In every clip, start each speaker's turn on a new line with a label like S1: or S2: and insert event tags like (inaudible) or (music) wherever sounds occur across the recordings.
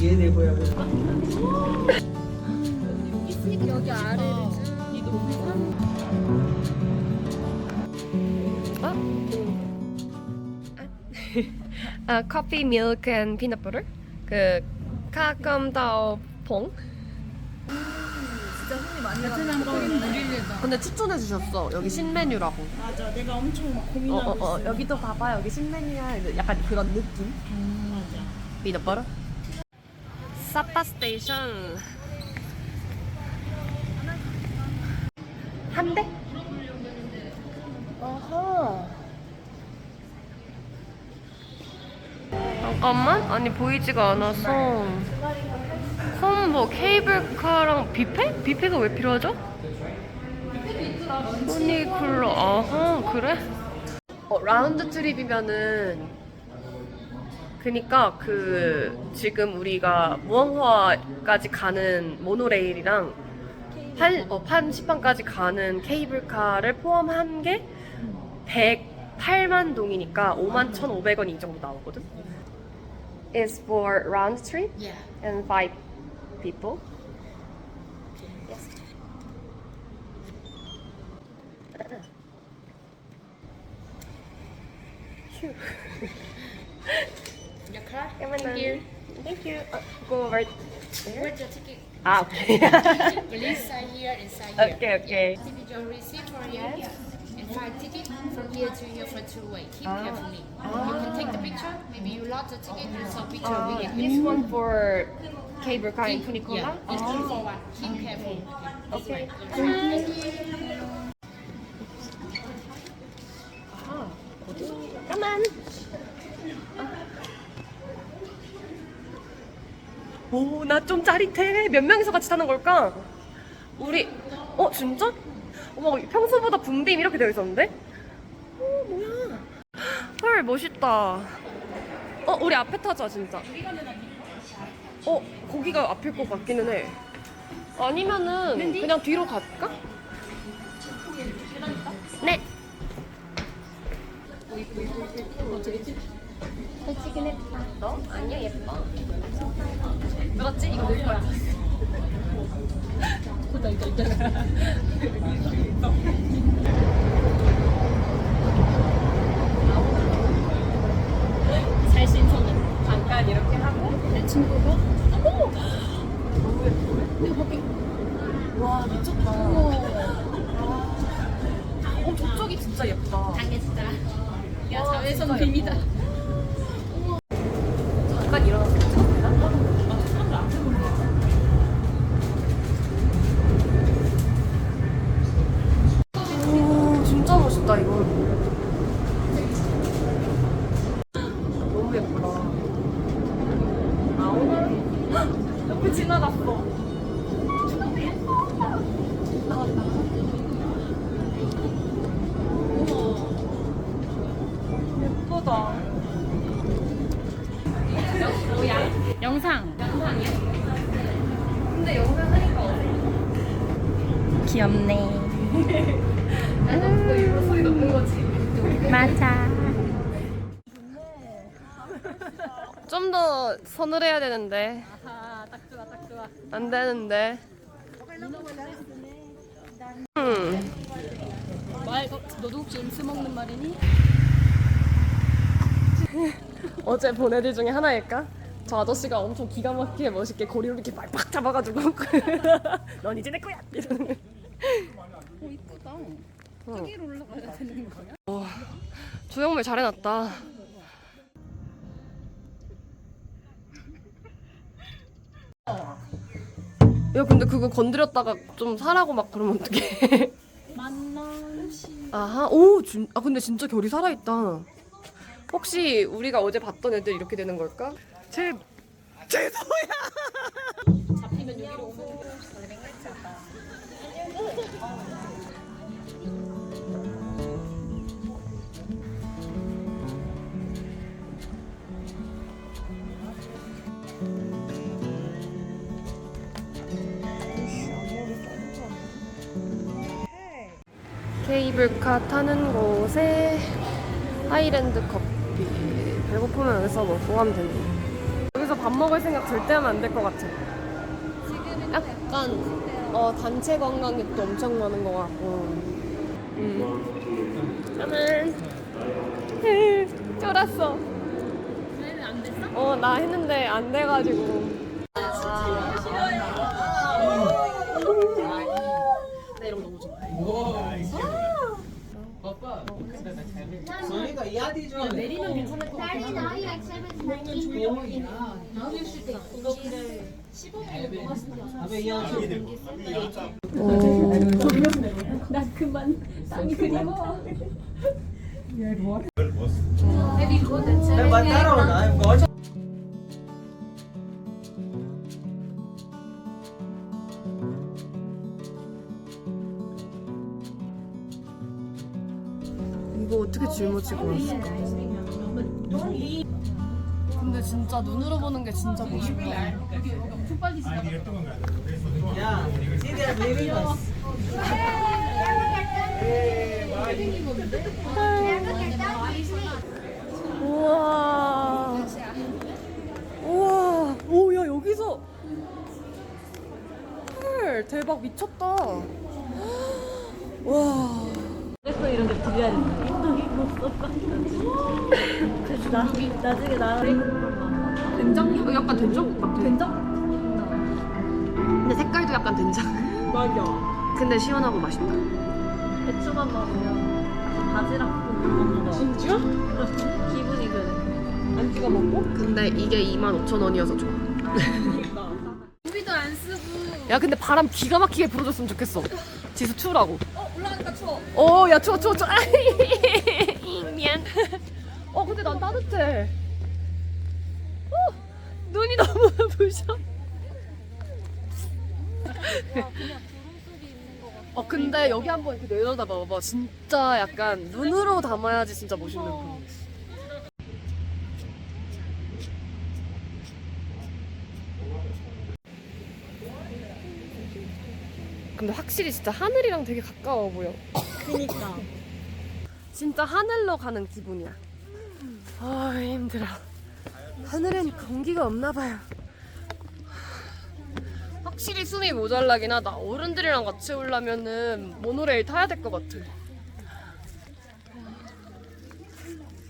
S1: 이해되고요.
S2: 여기 아래를
S3: 아, 커피, 밀크 앤 피넛 버터. 그 카캄다오 퐁.
S2: 베트남 거는 우리를
S3: 근데 추천해 주셨어. 여기 신메뉴라고.
S2: 맞아 내가 엄청 막
S3: 어,
S2: 고민하고
S3: 어, 어.
S2: 있어
S3: 여기 또 봐봐. 여기 신메뉴야. 약간 그런 느낌.
S2: 음, 맞아
S3: 피넛 버터. 사파 스테이션. 한 대?
S2: 어허
S3: 잠깐만. 아니 보이지가 않아서. 그럼 뭐 케이블카랑 뷔페? 뷔페가 왜 필요하죠? 후니쿨러. 아하 그래? 어, 라운드 트립이면은 그니까 그 지금 우리가 무언화까지 가는 모노레일이랑 판, 어, 판시판까지 가는 케이블카를 포함한 게 108만 동이니까 5만 1,500원이 이 정도 나오거든. Is for round trip
S2: yeah
S3: and five people. (laughs) (laughs) Thank
S2: you.
S3: Thank you. Uh, go over.
S2: Where's your ticket?
S3: Ah, okay. (laughs) (laughs)
S2: Please sign here and sign here.
S3: okay, okay.
S2: Your receipt for you. And five tickets from here to here for two way. Keep
S3: Ah.
S2: carefully. You can take the picture. Maybe you lost the ticket. You saw picture
S3: Uh,
S2: with it.
S3: this one for cable car in Funicola.
S2: Yeah, it's two for one. Keep careful. This
S3: Okay.
S2: way.
S3: Come 오, 나 좀 짜릿해. 몇 명이서 같이 타는 걸까? 우리, 어, 진짜? 어머, 평소보다 붐빔 이렇게 되어 있었는데? 어, 뭐야. 헐, 멋있다. 어, 우리 앞에 타자, 진짜. 어, 거기가 앞일 것 같기는 해. 아니면은 그냥 뒤로 갈까? 네. 너? 아니야 예뻐. 거야. (laughs)
S2: 귀엽네. 맞아.
S3: 좀더 서늘해야 되는데
S2: 아하, 딱 좋아, 딱 좋아.
S3: 안 되는데. 음.
S2: 말, 어, 너도 혹시 음수 먹는 말이니? (laughs)
S3: 어제 본 애들 중에 하나일까? 저 아저씨가 엄청 기가 막히게 멋있게 고리를 이렇게 빡빡 잡아가지고 (laughs) 넌 이제 내 거야 이러는 거.
S2: 오, 이쁘다.
S3: 어.
S2: 저기로 올라가야 되는 거야?
S3: 조형물 잘 해놨다. 야 근데 그거 건드렸다가 좀 사라고 막 그러면 어떡해
S2: 만남시.
S3: 아하 오 진, 아 근데 진짜 결이 살아있다 혹시 우리가 어제 봤던 애들 이렇게 되는 걸까? 제 제소야 케이블카 타는 곳에 하이랜드 커피 배고프면 여기서 먹고 가면 되네 여기서 밥 먹을 생각 절대 하면 안 될 것 같아. 약간 어 단체 관광객 도 엄청 많은 것 같고. 음. 짜잔. (laughs) 쫄았어.
S2: 안 됐어?
S3: 어나 했는데 안 돼가지고.
S1: 소니가 야디 좀
S2: 내리면 괜찮을 것 같아. 나오실 때 공기를 15분을 먹었으면
S1: 아베 야디
S2: Maybe go the
S1: 내말 따라오나? 뭐
S3: 이거 어떻게 짊어지고 왔을까? 진짜 눈으로 보는 게 진짜 멋있다.
S1: 야
S3: 우와. 우와. 오, 야, 여기서. 헐, 대박 미쳤다. 와.
S4: 이런 게 드려야 된다. 그래서 (laughs) 나, 나중에 나랑
S3: 된장? 어, 약간 된장 같아. 된장? 근데 색깔도 약간 된장.
S4: 맞아.
S3: 근데 시원하고 맛있다.
S4: 배추만 먹으면 바지락 진짜? 기분이 그래.
S3: 안 찍어 먹고? 근데 이게 25,000원이어서 좋아.
S2: 우비도 안 쓰고
S3: 야, 근데 바람 기가 막히게 불어줬으면 좋겠어. 지수 추우라고.
S2: 어 올라가니까 추워.
S3: 어, 야, 추워, 추워, 추워. 미안. 어, 근데 난 따뜻해. 어, 눈이 부셔. 어, 근데 여기 한번 이렇게 내려다 봐봐. 진짜 약간 눈으로 담아야지 진짜 멋있는 거. 근데 확실히 진짜 하늘이랑 되게 가까워 보여.
S4: 그니까.
S3: 진짜 하늘로 가는 기분이야. 아 힘들어. 하늘엔 공기가 없나 봐요. 확실히 숨이 모자라긴 하다. 어른들이랑 같이 오려면은 모노레일 타야 될 것 같아.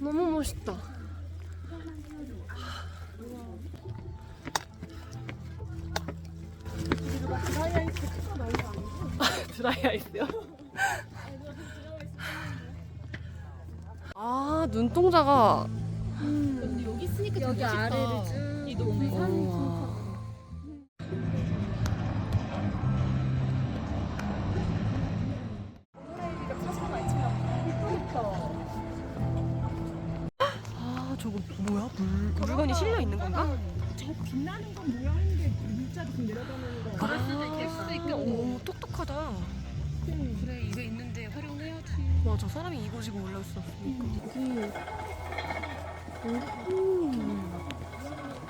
S3: 너무 멋있다. (laughs) 드라이 아이스요? 아 눈동자가
S2: 여기 있으니까 여기 아래를 쭉 이동해.
S3: 우와. 물, 물건이 실려 있는 건가?
S2: 그럴 수도 있겠 수도 있고.
S3: 오 똑똑하다.
S2: 그래 이거 있는데 활용해야지.
S3: 맞아 사람이 이고지고 올라올 수 없으니까.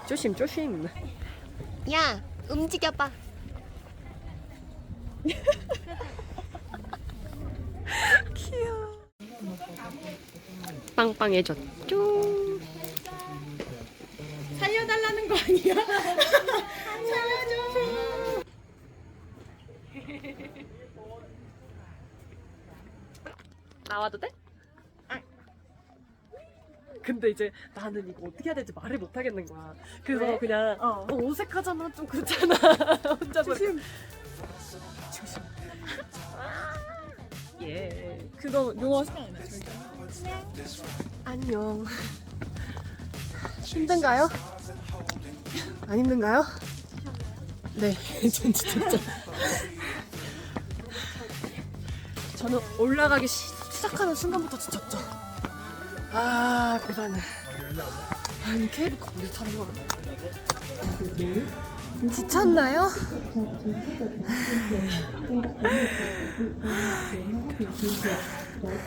S3: 조심 조심. 야 움직여봐. (laughs) 귀여워. 빵빵해졌죠.
S4: 아니야? (laughs)
S3: 나와도 돼? 근데 이제 나는 이거 어떻게 해야 될지 말을 못 하겠는 거야. 그래서
S4: 왜?
S3: 그냥
S4: 어.
S3: 어. 어색하잖아, 좀 그렇잖아. (laughs) 혼자 조심. 조심. 예.
S4: 그거 용어
S3: 안녕. 힘든가요? 안 힘든가요? 네, (laughs) 전 진짜. 저는 올라가기 시, 시작하는 순간부터 지쳤죠. 아, 고단해. 아니, 케이블 카 우리 타는 거. 지쳤나요?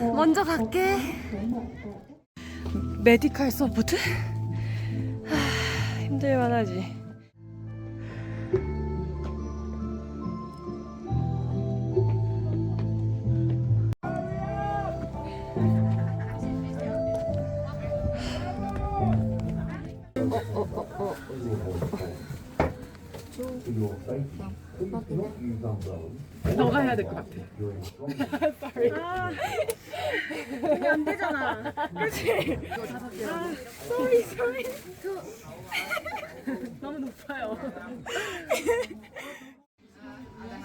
S3: (laughs) 먼저 갈게. 메디칼 서포트? 하, 힘들만 하지. 어, 어, 어. 어. 너가 해야 될 것 같아.
S4: 이게 안 되잖아. 그렇지. 아, sorry, sorry. 너무 높아요.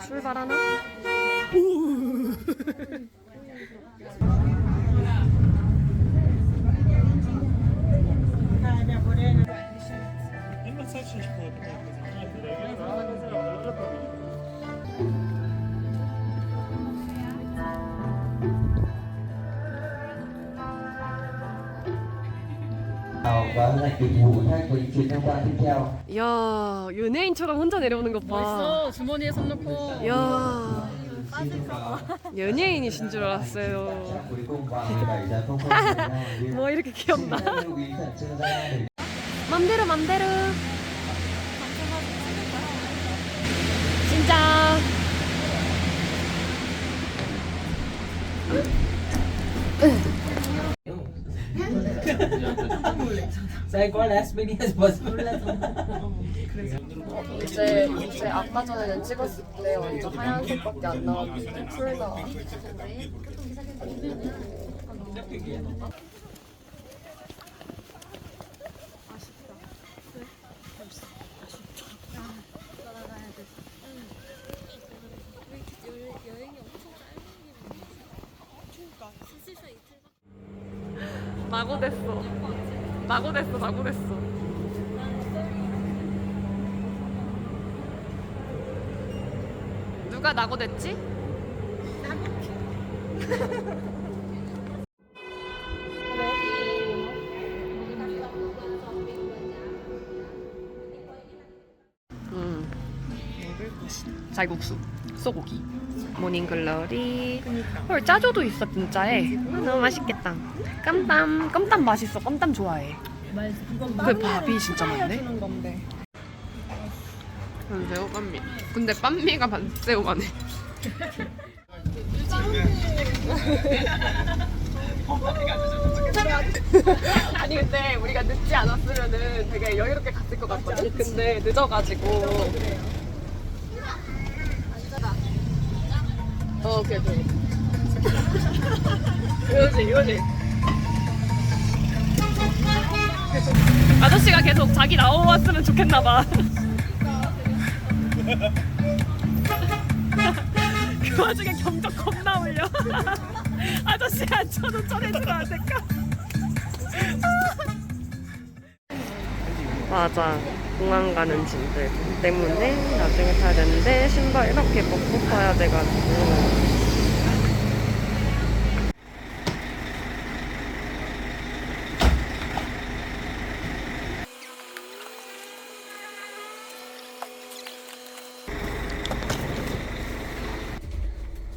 S3: 출발하나?
S5: Và là dịch vụ khác của những chuyến tham quan tiếp theo.
S3: 야 연예인처럼 혼자 내려오는 것 봐.
S4: 멋있어. 주머니에 손 넣고.
S3: 야 연예인이신 줄 알았어요.
S5: Cuối cùng vào 17 giờ 00 Việt
S3: 뭐 이렇게 귀엽나? 맘대로 맘대로.
S1: As many as possible.
S3: 이제 이제 아까 전에는 찍었을 때 완전 하얀색밖에 안 나왔는데 풀 나와. 낙오됐어. 낙오됐어. 낙오됐어. 누가 낙오됐지? 음. 쌀국수, 소고기, 모닝글러리. 헐 짜조도 있어 진짜에. 아, 너무 맛있겠다. 깜땀, 깜땀 맛있어. 깜땀 좋아해. 그 밥이 진짜 많네. 새우 빤미. 근데 빤미가 반새우만 해. 아니 근데 우리가 늦지 않았으면은 되게 여유롭게 갔을 것 같거든. 근데 늦어가지고. 어, 오케이 오케이. 이거지 이거지. 아저씨가 계속 자기 나왔으면 좋겠나 봐. (laughs) 그 와중에 경적 겁나 울려. (laughs) 아저씨 앉혀도 전해주면 안 될까? (laughs) 맞아. 공항 가는 짐들 때문에 나중에 타야 되는데 신발 이렇게 벗고 타야 돼가지고.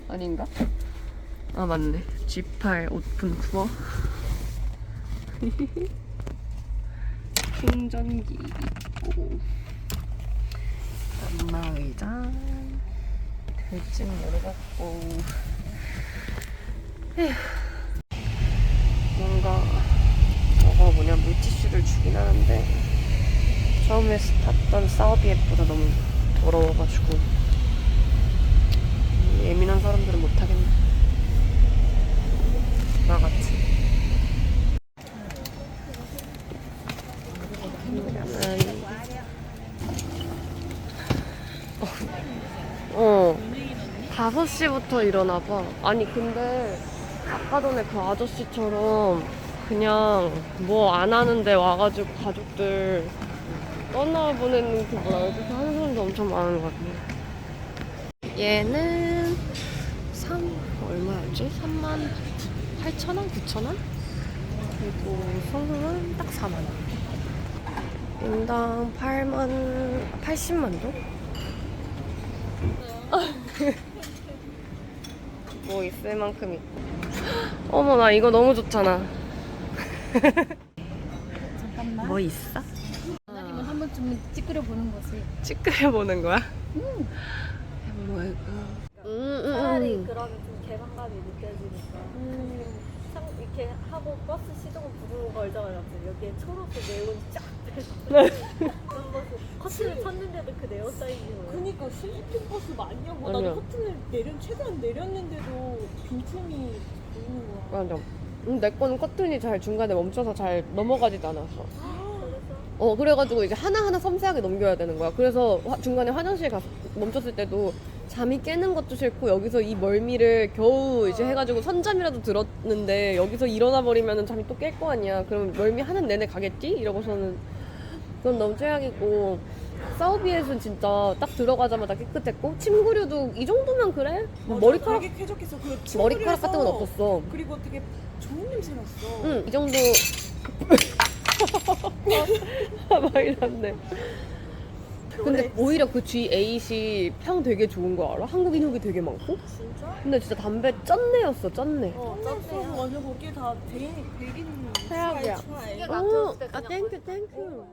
S3: 아닌가? 아 맞네. G8 오픈 투어. (laughs) 충전기 있고 안마 의자 들증 열어봤고. 에휴. 뭔가 저거 뭐냐 물티슈를 주긴 하는데 처음에 탔던 사우비앱보다 너무 더러워가지고. 예민한 사람들은 못하겠네. 나 같이 어. 5시부터 일어나 봐. 아니, 근데 아까 전에 그 아저씨처럼 그냥 뭐 안 하는데 와가지고 가족들 떠나보내는 그 뭐라 해야 되지? 하는 사람도 엄청 많은 것 같네. 얘는 3, 얼마였지? 3만 8천 원? 9천 원? 그리고 소금은 딱 4만 원. 인당 8만, 80만 (laughs) 동? 뭐 있을 만큼 있고. 어머, 나 이거 너무 좋잖아.
S4: 잠깐만.
S3: 뭐 있어?
S2: 아니면 한 번쯤은 찌끄려 보는 거지.
S3: 찌끄려보는 거야? 뭐야, 이거. 음, 음,
S4: 차라리
S3: 음.
S4: 그러면 좀 개방감이 느껴지니까. 상 이렇게 하고 버스 시동 거 알잖아요. 여기에 초록색 네온 쫙 그런 버스 커튼을 쳤는데도 그 네온 거예요.
S6: 그니까 슬리핑 버스 많냐고
S3: 아니야.
S6: 나도 커튼을 내려 최대한 내렸는데도 빈틈이 보이는 거야
S3: 맞아. 음, 내 거는 커튼이 잘 중간에 멈춰서 잘 넘어가지도 않았어. 어, 그래가지고 이제 하나하나 섬세하게 넘겨야 되는 거야. 그래서 화- 중간에 화장실 가서 멈췄을 때도 잠이 깨는 것도 싫고 여기서 이 멀미를 겨우 이제 해가지고 선잠이라도 들었는데 여기서 일어나 버리면 잠이 또 깰 거 아니야. 그럼 멀미 하는 내내 가겠지? 이러고서는 그건 너무 최악이고 사우비에서는 진짜 딱 들어가자마자 깨끗했고 침구류도 이 정도면 그래? 뭐
S6: 맞아,
S3: 머리카락
S6: 되게 쾌적해서 그
S3: 머리카락 같은 건
S6: 침구류에서
S3: 없었어.
S6: 그리고 되게 좋은 냄새 났어
S3: 응, 이 정도. (laughs) 많이 났네. 근데 오히려 그 G8이 평 되게 좋은 거 알아? 한국인 후기 되게 많고?
S4: 진짜?
S3: 근데 진짜 담배 쩐내였어, 쩐내.
S4: 어, 쩐네요.
S6: 완전 거기에 다 대인 백인. 스타일 추하에
S4: 이게
S3: 오,
S4: 나 들었을 때
S3: 아,
S4: 그냥
S3: 땡큐, 땡큐.